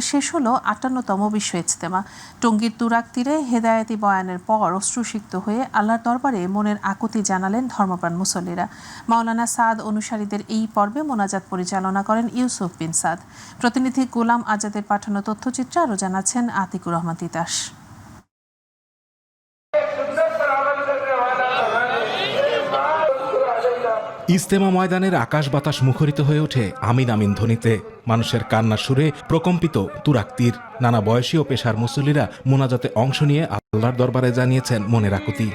শেষ হলো আটান্নতম বিশ্ব ইজতেমা। টঙ্গীর তুরাক তীরে হেদায়েতি বয়ানের পর অশ্রুসিক্ত হয়ে আল্লাহর দরবারে মনের আকুতি জানালেন ধর্মপ্রাণ মুসল্লিরা। মাওলানা সাদ অনুসারীদের এই পর্বে মোনাজাত পরিচালনা করেন ইউসুফ বিন সাদ। প্রতিনিধি গোলাম আজাদের পাঠানো তথ্যচিত্রে আরও জানাচ্ছেন আতিকুর রহমান তিতাস। ইস্তেমা ময়দানের আকাশ বাতাস মুখরিত হয়ে ওঠে আমিন আমিন ধ্বনিতে। মানুষের কান্না সুরে প্রকম্পিত তুরাক্তির। নানা বয়সী ও পেশার মুসল্লিরা মোনাজাতে অংশ নিয়ে আল্লাহর দরবারে জানিয়েছেন মনের আকুতি।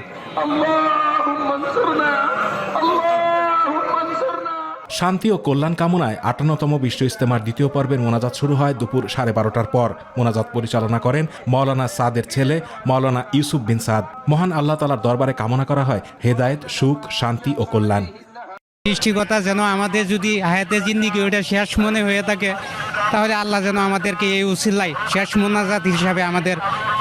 শান্তি ও কল্যাণ কামনায় আটান্নতম বিশ্ব ইস্তেমার দ্বিতীয় পর্বের মোনাজাত শুরু হয় দুপুর সাড়ে বারোটার পর। মোনাজাত পরিচালনা করেন মৌলানা সাদের ছেলে মৌলানা ইউসুফ বিন সাদ। মহান আল্লাহ তালার দরবারে কামনা করা হয় হেদায়েত, সুখ, শান্তি ও কল্যাণ। সৃষ্টিকতা যেন আমাদের যদি হায়াতে জিন্দিগি, ওইটা শেষ মনে হয়ে থাকে, তাহলে আল্লাহ যেন আমাদেরকে এই উসিল্লাই শেষ মোনাজাত হিসাবে আমাদের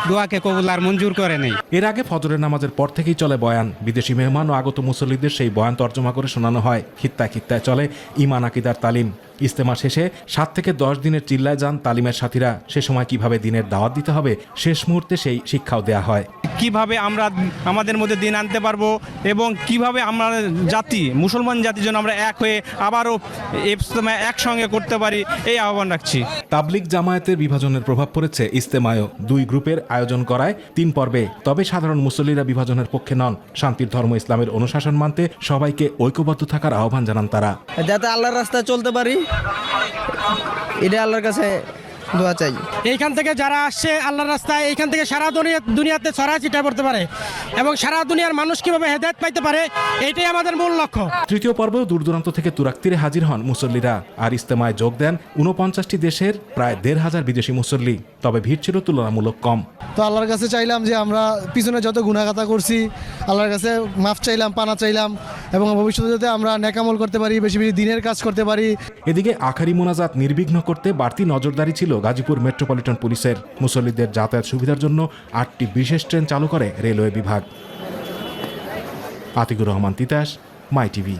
দোয়াকে কবুল আর মঞ্জুর করে নেই এর আগে ফজরের নামাজের পর থেকেই চলে বয়ান। বিদেশি মেহমান ও আগত মুসল্লিদের সেই বয়ান তর্জমা করে শোনানো হয়। খিত্তায় খিত্তায় চলে ইমান, আকিদার তালিম। ইস্তেমা শেষে সাত থেকে দশ দিনের চিল্লায় যান তালিমের সাথীরা। সে সময় কীভাবে দিনের দাওয়াত দিতে হবে শেষ মুহূর্তে সেই শিক্ষাও দেয়া হয়। কীভাবে আমরা আমাদের মধ্যে দিন আনতে পারব এবং কীভাবে আমরা জাতি মুসলমান জাতির জন্য আমরা এক হয়ে আবারও একসঙ্গে করতে পারি এই আহ্বান রাখছি। তাবলিক জামায়াতের বিভাজনের প্রভাব পড়েছে ইস্তেমায়ও। দুই গ্রুপের আয়োজন করায় তিন পর্বে। তবে সাধারণ মুসল্লিরা বিভাজনের পক্ষে নন। শান্তির ধর্ম ইসলামের অনুশাসন মানতে সবাইকে ঐক্যবদ্ধ থাকার আহ্বান জানান তারা। যাতে আল্লাহর রাস্তায় চলতে পারি। এটা আল্লাহর কাছে দোয়া চাই। এইখান থেকে যারা আসছে আল্লাহর রাস্তায় এইখান থেকে সারা দুনিয়া দুনিয়াতে ছড়া ছিটা পড়তে পারে। এবং সারা দুনিয়ার মানুষ কীভাবে হেদায়ত পাইতে পারে এইটাই আমাদের মূল লক্ষ্য। তৃতীয় পর্বেও দূর দূরান্ত থেকে তুরাক্তিরে হাজির হন মুসল্লিরা। আর ইস্তেমায় যোগ দেন উনপঞ্চাশটি দেশের প্রায় দেড় হাজার বিদেশি মুসল্লি। তবে ভিড় ছিল তুলনামূলক কম। তো আল্লাহর কাছে চাইলাম যে আমরা পিছনে যত গুণাগাতা করছি আল্লাহর কাছে মাফ চাইলাম পানা চাইলাম এবং ভবিষ্যতে যাতে আমরা নেকামল করতে পারি বেশি বেশি দিনের কাজ করতে পারি। এদিকে আখারি মোনাজাত নির্বিঘ্ন করতে বাড়তি নজরদারি ছিল গাজীপুর মেট্রোপলিটন পুলিশের মুসল্লিদের যাতায়াত সুবিধার জন্য আটটি বিশেষ ট্রেন চালু করে রেলওয়ে বিভাগ। Atiqur Rahman Titas, My TV.